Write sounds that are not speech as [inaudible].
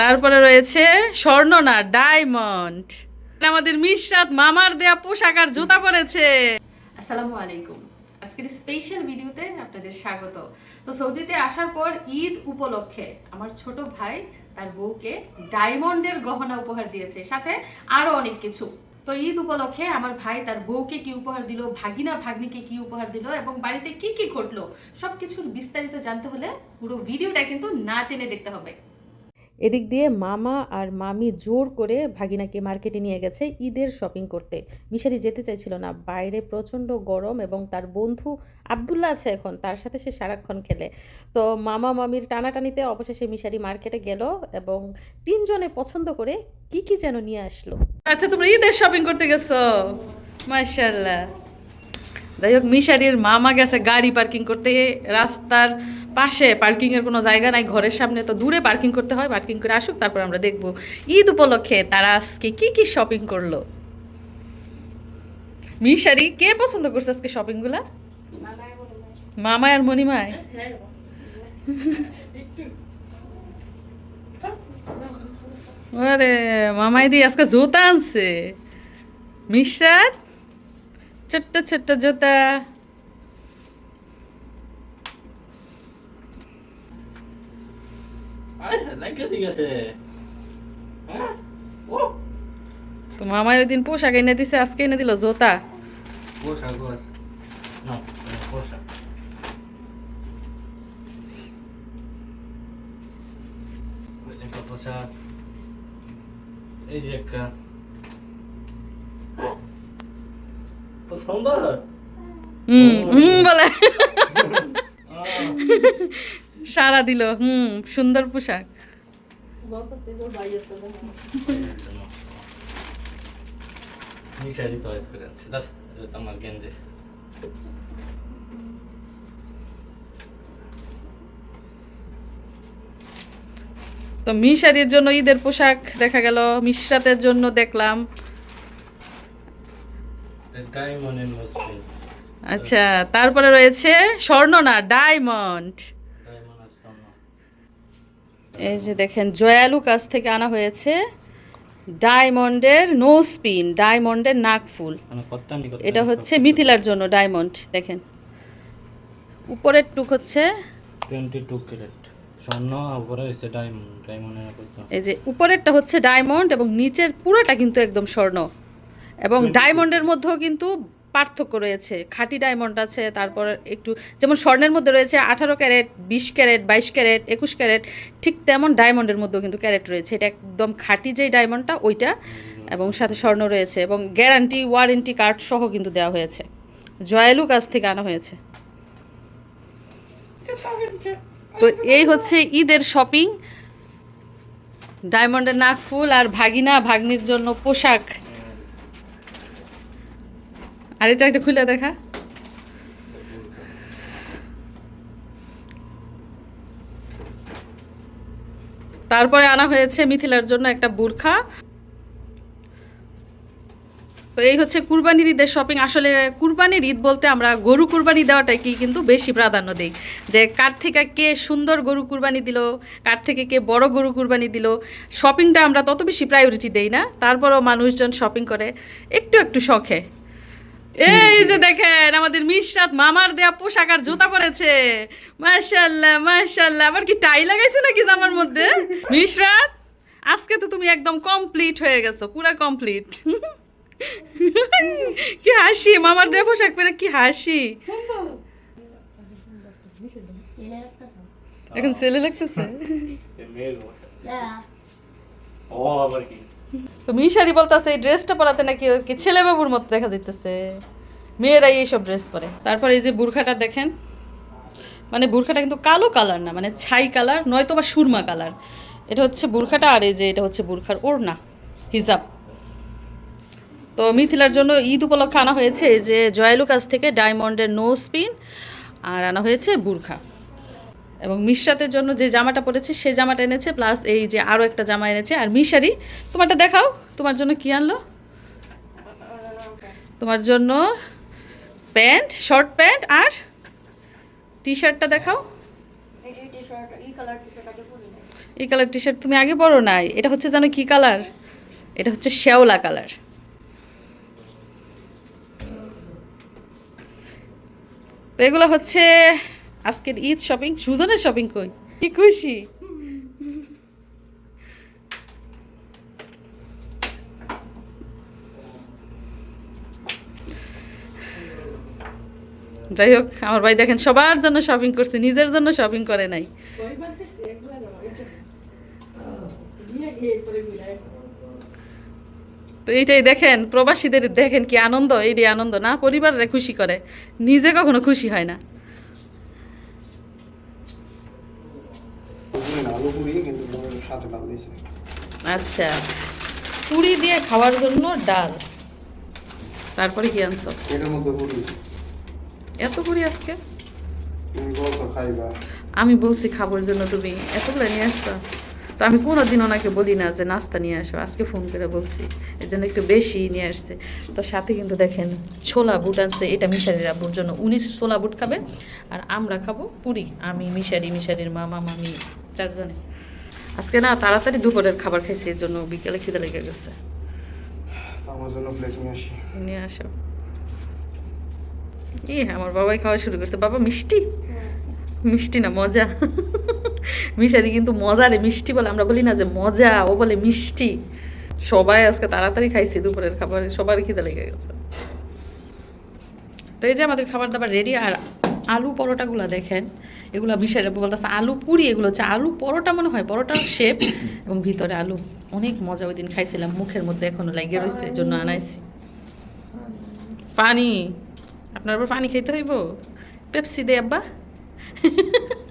তারপরে রয়েছে স্বর্ণ না, ডায়মন্ড। আমাদের মিশরাত মামার দেয়া পোশাক আর জুতা পরেছে। আসসালামু আলাইকুম। আজকের স্পেশাল ভিডিওতে আপনাদের স্বাগত। তো সৌদিতে আসার পর ঈদ উপলক্ষে আমার ছোট ভাই তার বউকে ডায়মন্ডের গহনা উপহার দিয়েছে, সাথে আরও অনেক কিছু। তো ঈদ উপলক্ষে আমার ভাই তার বউকে কি উপহার দিল, ভাগিনা ভাগ্নিকে কি উপহার দিল এবং বাড়িতে কি কি ঘটলো, সবকিছুর বিস্তারিত জানতে হলে পুরো ভিডিওটা কিন্তু না টেনে দেখতে হবে। এদিক দিয়ে মামা আর মামি জোর করে ভাগিনাকে মার্কেটে নিয়ে গেছে ঈদের শপিং করতে। মিশারি যেতে চাইছিল না। বাইরে প্রচণ্ড গরম এবং তার বন্ধু আবদুল্লা আছে এখন, তার সাথে সে সারাক্ষণ খেলে। তো মামা মামির টানাটানিতে অবশেষে মিশারি মার্কেটে গেল এবং তিনজনে পছন্দ করে কি কি যেন নিয়ে আসলো। আচ্ছা তোমরা ঈদের শপিং করতে গেছো? মাশাল্লাহ যাই হোক, মিশারির মামা গেছে গাড়ি পার্কিং করতে। রাস্তার পাশে পার্কিংয়ের কোনো জায়গা নাই, ঘরের সামনে তো দূরে পার্কিং করতে হয় পার্কিং করে আসুক, তারপর আমরা দেখব। ঈদ উপলক্ষে তারা আজকে কি কি শপিং করল? মিশারি, কে পছন্দ করছে আজকে শপিংগুলা মামা আর মণিমায় আরে, মামাই দি, আজকে জুতা আনছে। মিশরাত ছোট্ট ছোট্ট জুতা। তো মামাই ওই দিন পোশাক এনে দিছে আজকে এনে দিল জুতা। পোশাক পোশাক। পোশাক। এই যে একটা। পছন্দ হুম হুম বলে। [laughs] সারা দিল হুম সুন্দর পোশাক। তো মিশারির জন্য ঈদের পোশাক দেখা গেল মিশরাতের জন্য দেখলাম। আচ্ছা তারপরে রয়েছে স্বর্ণ না ডায়মন্ড এই যে দেখেন জয়ালু কাছ থেকে আনা হয়েছে ডায়মন্ডের নো স্পিন ডায়মন্ডের নাকফুল। মানে এটা হচ্ছে মিথিলার জন্য ডায়মন্ড দেখেন। উপরের টুক হচ্ছে টোয়েন্টি টু ক্যারেট। স্বর্ণ উপরে হচ্ছে ডায়মন্ড ডায়মন্ডের এই যে উপরেরটা হচ্ছে ডায়মন্ড এবং নিচের পুরোটা কিন্তু একদম স্বর্ণ। এবং ডায়মন্ডের মধ্যেও কিন্তু পার্থক্য রয়েছে। খাঁটি ডায়মন্ড আছে তারপর একটু যেমন স্বর্ণের মধ্যে রয়েছে আঠারো ক্যারেট বিশ ক্যারেট বাইশ ক্যারেট একুশ ক্যারেট ঠিক তেমন ডায়মন্ডের মধ্যেও কিন্তু ক্যারেট রয়েছে। এটা একদম খাঁটি যেই ডায়মন্ডটা ওইটা এবং সাথে স্বর্ণ রয়েছে এবং গ্যারান্টি ওয়ারেন্টি কার্ড সহ কিন্তু দেওয়া হয়েছে। জয়ালু কাছ থেকে আনা হয়েছে। তো এই হচ্ছে ঈদের শপিং। ডায়মন্ডের নাক ফুল আর ভাগিনা ভাগ্নির জন্য পোশাক। আর এটা একটা খুলে দেখা। তারপরে আনা হয়েছে মিথিলার জন্য একটা বুরখা। তো এই হচ্ছে কুরবানির ঈদের শপিং আসলে কুরবানির ঈদ বলতে আমরা গরু কুরবানি দেওয়াটাকেই কিন্তু বেশি প্রাধান্য দিই। যে কার থেকে কে সুন্দর গরু কুরবানি দিল, কার থেকে কে বড় গরু কুরবানি দিল শপিংটা আমরা তত বেশি প্রায়োরিটি দেই না। তারপরও মানুষজন শপিং করে, একটু একটু শখে। এই যে দেখেন, আমাদের মিশরাত মামার দেয়া পোশাক আর জুতা পরেছে। মাশাল্লাহ মাশাল্লাহ আবার কি টাই লাগাইছে নাকি জামার মধ্যে? মিশরাত, আজকে তো তুমি একদম কমপ্লিট হয়ে গেছো, পুরা কমপ্লিট কি হাসি, মামার দেয়া পোশাক পরে কি হাসি। এখন ছেলে লাগতেছে? পোশাক ও আবার কি? তো মিশারি বলতেছে, এই ড্রেসটা পরাতে নাকি ওর কি ছেলে বাবুর মতো দেখা যাইতেছে। মেয়েরাই এইসব ড্রেস পরে। তারপরে এই যে বুরখাটা দেখেন মানে বুরখাটা কিন্তু কালো কালার না মানে ছাই কালার, নয়তো বা সুরমা কালার। এটা হচ্ছে বুরখাটা আর এই যে এটা হচ্ছে বুরখার ওড়না, হিজাব। তো মিথিলার জন্য ঈদ উপলক্ষে আনা হয়েছে যে জয়ালু কাছ থেকে ডায়মন্ডের নো স্পিন আর আনা হয়েছে বুরখা। এবং মিশরাতের জন্য যে জামাটা পরেছে, সে জামাটা এনেছে প্লাস এই যে আরও একটা জামা এনেছে। আর মিশারি, তোমারটা দেখাও, তোমার জন্য কি আনলো? তোমার জন্য প্যান্ট শর্ট প্যান্ট আর টি শার্টটা দেখাও। এই কালার টি শার্ট তুমি আগে পরো নাই, এটা হচ্ছে জানো কি কালার? এটা হচ্ছে শ্যাওলা কালার। তো এগুলো হচ্ছে আজকের ঈদ শপিং সুজনের শপিং কই? কি খুশি? যাই হোক আমার ভাই দেখেন সবার জন্য শপিং করছে নিজের জন্য শপিং করে নাই। তো। এইটাই দেখেন প্রবাসীদের দেখেন কি আনন্দ এইটাই আনন্দ না পরিবাররা খুশি করে। নিজে কখনো খুশি হয় না। বুঝলি পুরি কিন্তু সাথে ডাল দিয়েছে আচ্ছা। পুরি দিয়ে খাওয়ার জন্য ডাল। তারপরে কি আনছো? এটার মধ্যে পুরি। এত পুরি আজকে? আমি বলছি খাবার জন্য তুমি এতগুলো নিয়ে আসছো। তো আমি কোনোদিন ওনাকে বলি না যে নাস্তা নিয়ে আসো আজকে ফোন করে বলছি। এর জন্য একটু বেশি নিয়ে আসছে। তো সাথে কিন্তু দেখেন ছোলা বুট আনছে এটা মিশারির আব্বুর জন্য। উনি ছোলা বুট খাবে আর আমরা খাব পুরি। আমি মিশারি মিশারির মামা মামি। চারজনে। আজকে না তাড়াতাড়ি দুপুরের খাবার খাইছি এর জন্য বিকেলে খিদে লেগে গেছে। আমার জন্য প্লেট নিয়ে আসি। নিয়ে আসো। ই আমার বাবাই খাওয়া শুরু করছে। বাবা মিষ্টি? মিষ্টি না মজা। মিশারি কিন্তু মজা রে মিষ্টি বলে আমরা বলি না যে মজা ও বলে মিষ্টি। সবাই আজকে তাড়াতাড়ি খাইছি দুপুরের খাবার সবার খিদে লেগে গেছে। তো এই যে আমাদের খাবার দাবার রেডি আর আলু পরোটাগুলো দেখেন। এগুলো বিষয় বলতেছে আলু পুরি এগুলো হচ্ছে আলু পরোটা মনে হয় পরোটার শেপ এবং ভিতরে আলু। অনেক মজা ওই দিন খাইছিলাম মুখের মধ্যে এখনও লাগিয়ে রয়েছে জন্য আনাইছি। পানি। আপনার আবার পানি খাইতে হইব? পেপসি দে আব্বা। [laughs]